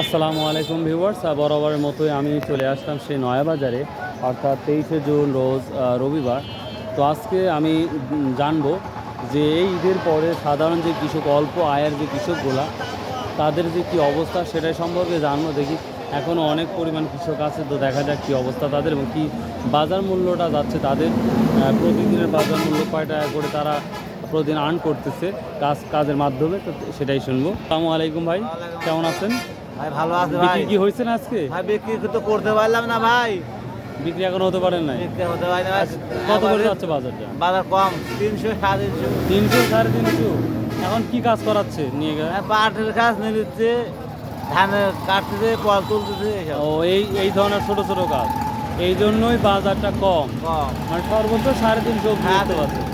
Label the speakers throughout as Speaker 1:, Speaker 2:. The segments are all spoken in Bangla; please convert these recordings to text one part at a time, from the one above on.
Speaker 1: আসসালামু আলাইকুম ভিউয়ার্স। বরাবরের মতোই আমি চলে আসলাম সেই নয়াবাজারে, অর্থাৎ তেইশে জুন রোজ রবিবার। তো আজকে আমি জানব যে এই ঈদের পরে সাধারণ যে কৃষক, অল্প আয়ের যে কৃষকগুলা, তাদের যে কী অবস্থা সেটাই সম্পর্কে জানব, দেখি এখনও অনেক পরিমাণ কৃষক আছে, তো দেখা যাক কী অবস্থা তাদের এবং কী বাজার মূল্যটা যাচ্ছে তাদের প্রতিদিনের বাজার মূল্য কয় টাকা করে তারা প্রতিদিন আর্ন করতেছে কাজ কাজের মাধ্যমে তো সেটাই শুনব। আসসালামু আলাইকুম ভাই কেমন আছেন?
Speaker 2: ভাই ভালো আছে ভাই।
Speaker 1: কি হয়েছে না আজকে?
Speaker 2: ভাই বিক্রি তো করতে পারলাম না ভাই।
Speaker 1: বিক্রি এখন হতে নাই?
Speaker 2: বিক্রি হতে পারি না
Speaker 1: কত করে যাচ্ছে বাজারটা?
Speaker 2: বাজার কম তিনশো সাড়ে তিনশো।
Speaker 1: তিনশো সাড়ে তিনশো? এখন কি কাজ করাচ্ছে নিয়ে গেলে?
Speaker 2: হ্যাঁ, পাটের কাজ নিয়ে নিচ্ছে ধান কাটতেছে কল তুলতেছে
Speaker 1: ও এই এই ধরনের ছোট ছোট কাজ। এই জন্যই বাজারটা কম।
Speaker 2: কম।
Speaker 1: মানে সর্বোচ্চ সাড়ে তিনশো পাচ্ছে ও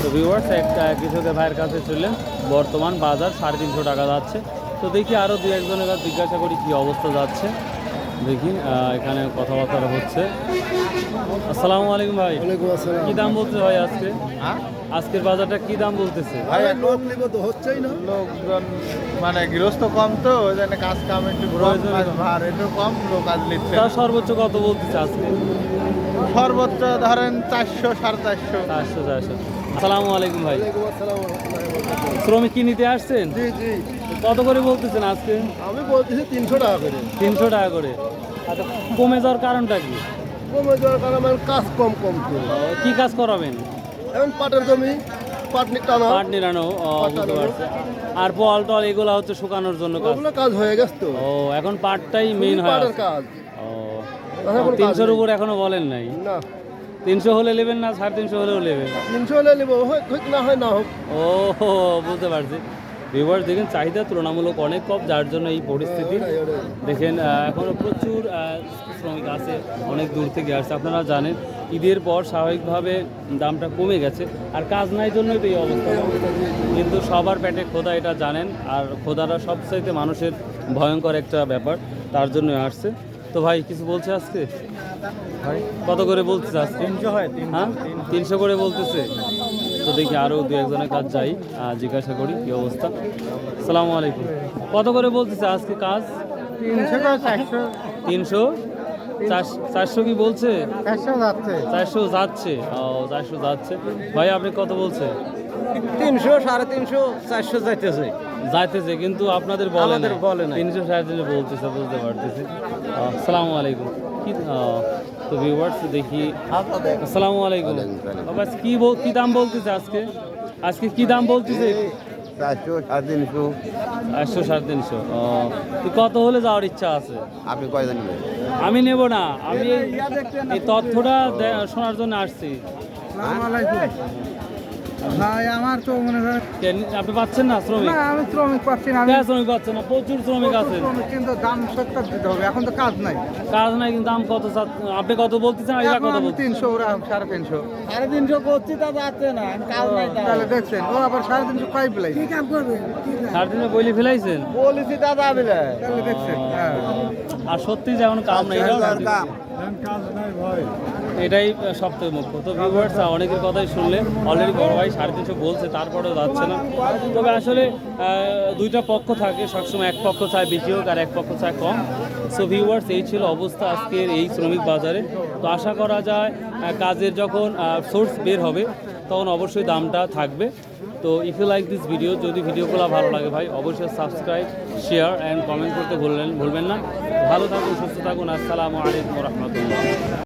Speaker 1: তো ভিউয়ার্স একটা কৃষকের ভাইয়ের কাছে চললেন বর্তমান বাজার সাড়ে তিনশো টাকা যাচ্ছে। তো দেখি আরও দু একজনের কাছে জিজ্ঞাসা করি কী অবস্থা যাচ্ছে। দেখি এখানে কথাবার্তা হচ্ছে। আসসালামু আলাইকুম ভাই।
Speaker 3: ওয়ালাইকুম আসসালাম।
Speaker 1: কি দাম বলছে ভাই আজকে?
Speaker 2: হ্যাঁ?
Speaker 1: আজকের বাজারটা কি দাম বলতেছে?
Speaker 3: ভাই লোক নিব তো হচ্ছেই না।
Speaker 4: লোকজন মানে গৃহস্থ কম তো ওই জন্য কাজ কাম একটু
Speaker 1: প্রয়োজন
Speaker 4: ভার একটু কম লোক কাজ নিচ্ছে
Speaker 1: তা সর্বোচ্চ কত বলতেছে আজকে?
Speaker 4: সর্বোচ্চ ধরেন চারশো সাড়ে চারশো।
Speaker 1: চারশো চারশো। আসসালামু আলাইকুম ভাই। শ্রমিক কি নিতে আসছেন?
Speaker 3: জি জি।
Speaker 1: কত করে বলতেছেন আজকে?
Speaker 3: আমি বলতেছি তিনশো টাকা করে।
Speaker 1: তিনশো টাকা করে। আচ্ছা কমে যাওয়ার কারণটা কি?
Speaker 3: কমে যাওয়ার কারণে আমার কাজ কম কম
Speaker 1: কি কাজ করাবেন?
Speaker 3: এখন পাটের জমি পাট নি
Speaker 1: পাট নিরানো বুঝতে পারছি। আর বল টল এগুলো হচ্ছে শুকানোর জন্য কাজ?
Speaker 3: ওগুলো কাজ হয়ে গেছে তো।
Speaker 1: ও এখন পাটটাই মেন হয়
Speaker 3: পাটের কাজ।
Speaker 1: ও তিনশোর উপর এখনও বলেন নাই?
Speaker 3: না।
Speaker 1: তিনশো হলে নেবেন না সাড়ে তিনশো হলেও নেবেন?
Speaker 3: তিনশো হলে নেব হোক না হয় না হোক।
Speaker 1: ও বুঝতে পারছি। ভিউয়ার্স দেখেন চাহিদা তুলনামূলক অনেক কম যার জন্য এই পরিস্থিতি। দেখেন এখনও প্রচুর আছে অনেক দূর থেকে আসছে। আপনারা জানেন ঈদের পর স্বাভাবিকভাবে দামটা কমে গেছে। আর কাজ নাই জন্যই তো এই অবস্থা। কিন্তু সবার পেটে খোদা এটা জানেন। আর খোদারা সবচাইতে মানুষের ভয়ঙ্কর একটা ব্যাপার। তার জন্য আসছে। তো ভাই কিছু বলছে আজকে? ভাই কত করে বলতেছে আজকে? তিনশো হয় হ্যাঁ? তিনশো। করে বলতেছে। তো দেখি আরও দু একজনের কাজ যাই জিজ্ঞাসা করি কি অবস্থা। সালামু আলাইকুম। কত করে বলতেছে আজকে কাজ?
Speaker 4: তিনশো
Speaker 1: তিনশো? চারশো কি বলছে?
Speaker 4: চারশো যাচ্ছে।
Speaker 1: চারশো যাচ্ছে। ও চারশো যাচ্ছে। ভাই আপনি কত বলছে
Speaker 2: তিনশো সাড়ে তিনশো চারশো যাইতেছে।
Speaker 1: যাইতেছে কিন্তু আপনাদের বলে।
Speaker 2: বলে নাই।
Speaker 1: তিনশো সাড়ে তিনশো বলতেছে বুঝতে পারতেছি। আসসালামু আলাইকুম। কি আহ, তো ভিউয়ার্স দেখি। আসসালামু আলাইকুম। কি বল- কি দাম বলতেছে আজকে? আজকে কি দাম বলতেছে?
Speaker 4: চারশো সাড়ে তিনশো।
Speaker 1: একশো সাড়ে তিনশো। ও, তো কত হলে যাওয়ার ইচ্ছা আছে?
Speaker 4: আপনি কয়জন নেবেন?
Speaker 1: আমি নেব না। আমি এই- এই তথ্যটা শোনার জন্য আসছি।
Speaker 5: ভাই আমার তো মনে হয়
Speaker 1: আপনি পাচ্ছেন না শ্রমিক?
Speaker 5: না আমি শ্রমিক পাচ্ছি না আমি
Speaker 1: শ্রমিক পাচ্ছেন না? প্রচুর শ্রমিক
Speaker 5: শ্রমিক কিন্তু দাম সত্তর দিতে হবে এখন তো কাজ নাই।
Speaker 1: কাজ নাই কিন্তু দাম কত আপনি কত বলতেছেন এরা কত
Speaker 5: তিনশো ওরা সাড়ে তিনশো।
Speaker 4: সাড়ে তিনশো করছি তা যাচ্ছে না কাজ নাই
Speaker 5: তাহলে। দেখছেন ও আবার সাড়ে তিনশো পাইপ লাই
Speaker 1: সাড়ে তিনশো বইলে ফেলাইছেন?
Speaker 4: বলেছি তা যাবে
Speaker 5: তাহলে দেখছেন হ্যাঁ।
Speaker 1: আর সত্যি যেমন কাম নাই ঠিক। এটাই সব থেকে মুখ্য। তো ভিউয়ার্স অনেকের কথাই শুনলেন। অলরেডি বড় ভাই সাড়ে তিনশো বলছে, তারপরেও যাচ্ছে না। তবে আসলে দুইটা পক্ষ থাকে, সবসময় এক পক্ষ চায় বেশি হোক আর এক পক্ষ চায় কম। সো ভিউয়ার্স এই ছিল অবস্থা আজকের এই শ্রমিক বাজারে। তো আশা করা যায় কাজের যখন সোর্স বের হবে, তখন অবশ্যই দামটা থাকবে। তো if you like this video যদি ভিডিওগুলো ভালো লাগে ভাই, অবশ্যই সাবস্ক্রাইব শেয়ার অ্যান্ড কমেন্ট করতে ভুললেন ভুলবেন না। ভালো থাকুন, সুস্থ থাকুন, আসসালামু আলাইকুম রহমতুল্লাহ।